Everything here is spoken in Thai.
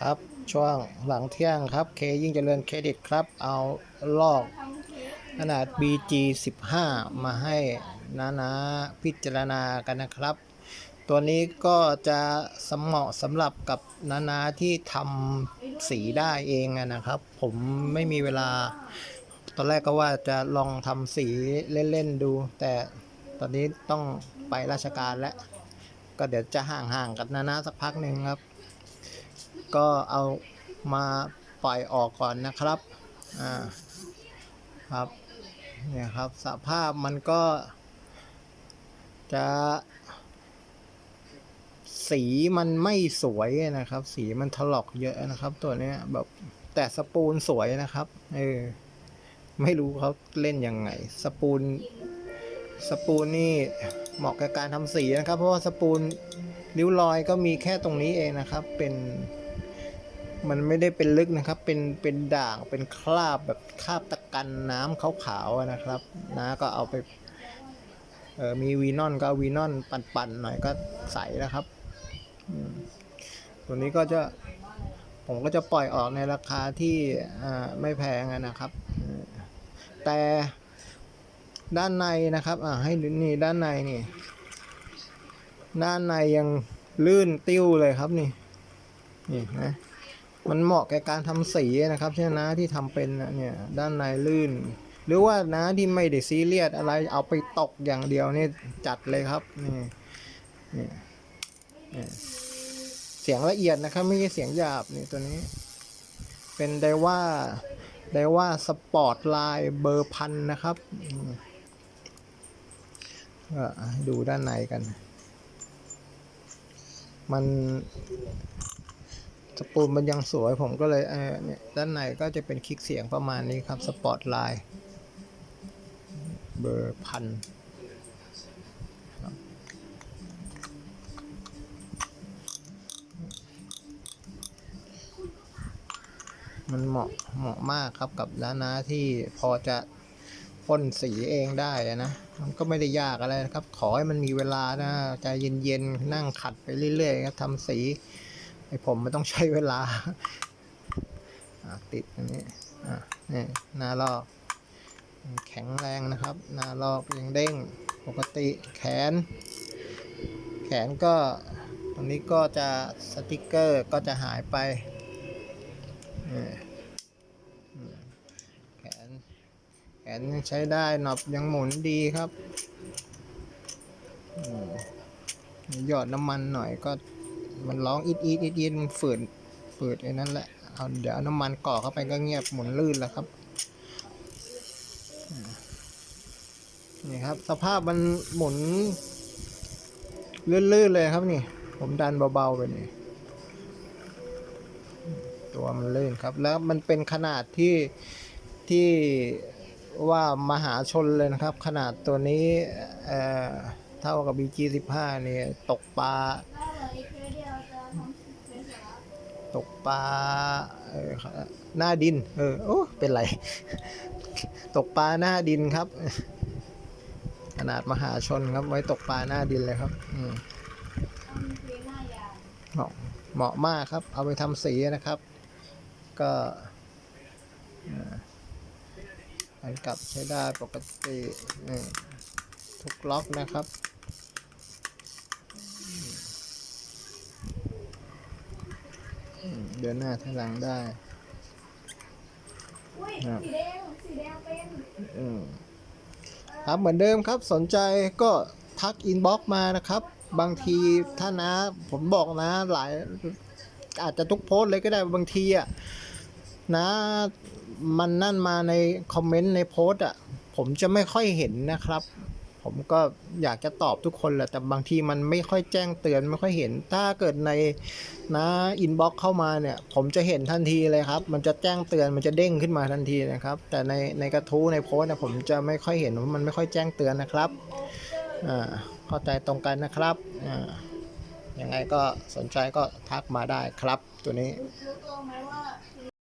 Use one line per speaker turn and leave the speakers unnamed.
ครับ ช่วงหลังเที่ยงครับ เคยิ่งเจริญเครดิตครับ เอาลอกขนาด BG 15 มาให้นานาพิจารณากันนะครับ ตัวนี้ก็จะสมเหมาะสำหรับกับนานาที่ทำสีได้เองนะครับ ผมไม่มีเวลา ตอนแรกก็ว่าจะลองทำสีเล่น ๆ ดู แต่ตอนนี้ต้องไปราชการแล้ว ก็เดี๋ยวจะห่างๆกับนานาสักพักหนึ่งครับ ก็เอามาปล่อยออกก่อนนะครับอ่าครับเนี่ยครับสภาพมันก็จะสีมันไม่สวยนะครับ สีมันถลอกเยอะนะครับ ตัวเนี้ยแบบแต่สปูนสวยนะครับ เออ ไม่รู้เขาเล่นยังไง สปูน สปูนนี่เหมาะกับการทำสีนะครับ เพราะว่าสปูนริ้วรอยก็มีแค่ตรงนี้เองนะครับ เป็น มันไม่ได้เป็นลึกนะครับ เป็น เป็นด่าง เป็นคราบแบบคราบตะกันน้ำขาวๆนะครับ นะก็เอาไป เออมีวีนอนก็วีนอนปั่นๆหน่อยก็ใสนะครับ ตัวนี้ก็จะ ผมก็จะปล่อยออกในราคาที่อ่าไม่แพงนะครับ แต่ด้านในนะครับ อ่าให้นี่ด้านในนี่ ด้านในยังลื่นติ้วเลยครับนี่ นี่นะ มันเหมาะแก่การทำสีนะครับใช่นะที่ทำเป็นนะเนี่ยด้านในลื่น หรือว่านะที่ไม่ได้ซีเรียสอะไรเอาไปตกอย่างเดียวนี่จัดเลยครับนี่นี่นี่เสียงละเอียดนะครับ ไม่ใช่เสียงหยาบนี่ตัวนี้ เป็นไดว่าไดว่าสปอร์ตไลน์เบอร์พันนะครับก็ดูด้านในกัน มัน สปูนมันยังสวยผมก็เลยเออเนี่ยด้านในก็จะเป็นคลิกเสียงประมาณนี้ครับสปอร์ตไลน์เบอร์พันมันเหมาะเหมาะมากครับกับร้านนาที่พอจะพ่นสีเองได้นะมันก็ไม่ได้ยากอะไรนะครับ ขอให้มันมีเวลานะใจเย็นๆนั่งขัดไปเรื่อยๆครับทำสี ไอผมไม่ต้องใช้เวลาติดอันนี้นี่หน้าลอก แข็งแรงนะครับ หน้าลอกยังเด้งปกติแขน แขนก็ตรงนี้ก็จะสติกเกอร์ก็จะหายไปแขนแขนยังใช้ได้หนอบยังหมุนดีครับหยอดน้ำมันหน่อยก็ มันร้องอีดอีดอีดอีดมันฝืนฝืดไอ้นั่นแหละเอาเดี๋ยวเอาน้ำมันก่อเข้าไปก็เงียบหมุนลื่นแล้วครับนี่ครับ สภาพมันหมุนลื่นๆเลยครับนี่ ผมดันเบาๆไปนี่ตัวมันลื่นครับ แล้วมันเป็นขนาดที่ที่ว่ามหาชนเลยนะครับ ขนาดตัวนี้เเท่ากับ BG15 เนี่ยตกปลา ตกปลาหน้าดิน เออโอ้เป็นไร ตกปลาหน้าดินครับ ขนาดมหาชนครับไว้ตกปลาหน้าดินเลยครับอืมเหมาะเหมาะมากครับ เอาไปทำสีนะครับ ก็อันกลับใช้ได้ปกตินี่ทุกล็อกนะครับ อืม เดินหน้าถอยหลังได้
อุ้ย
ครับ
สีแดงสีแดงเป็น
อืมครับเหมือนเดิมครับสนใจก็ทักอินบ็อกมานะครับ บางทีถ้านะ ผมบอกนะ หลายอาจจะทุกโพสต์เลยก็ได้บางทีอะนะมันนั่นมาในคอมเมนต์ในโพสต์อะ ผมจะไม่ค่อยเห็นนะครับ ผมก็อยากจะตอบทุกคนแหละแต่บางทีมันไม่ค่อยแจ้งเตือนไม่ค่อยเห็น ถ้าเกิดในนะอินบ็อกเข้ามาเนี่ย ผมจะเห็นทันทีเลยครับ มันจะแจ้งเตือนมันจะเด้งขึ้นมาทันทีนะครับ แต่ในในกระทู้ในโพสเนี่ยผมจะไม่ค่อยเห็นเพราะมันไม่ค่อยแจ้งเตือนนะครับอ่าเข้าใจตรงกันนะครับอ่ายังไงก็สนใจก็ทักมาได้ครับตัวนี้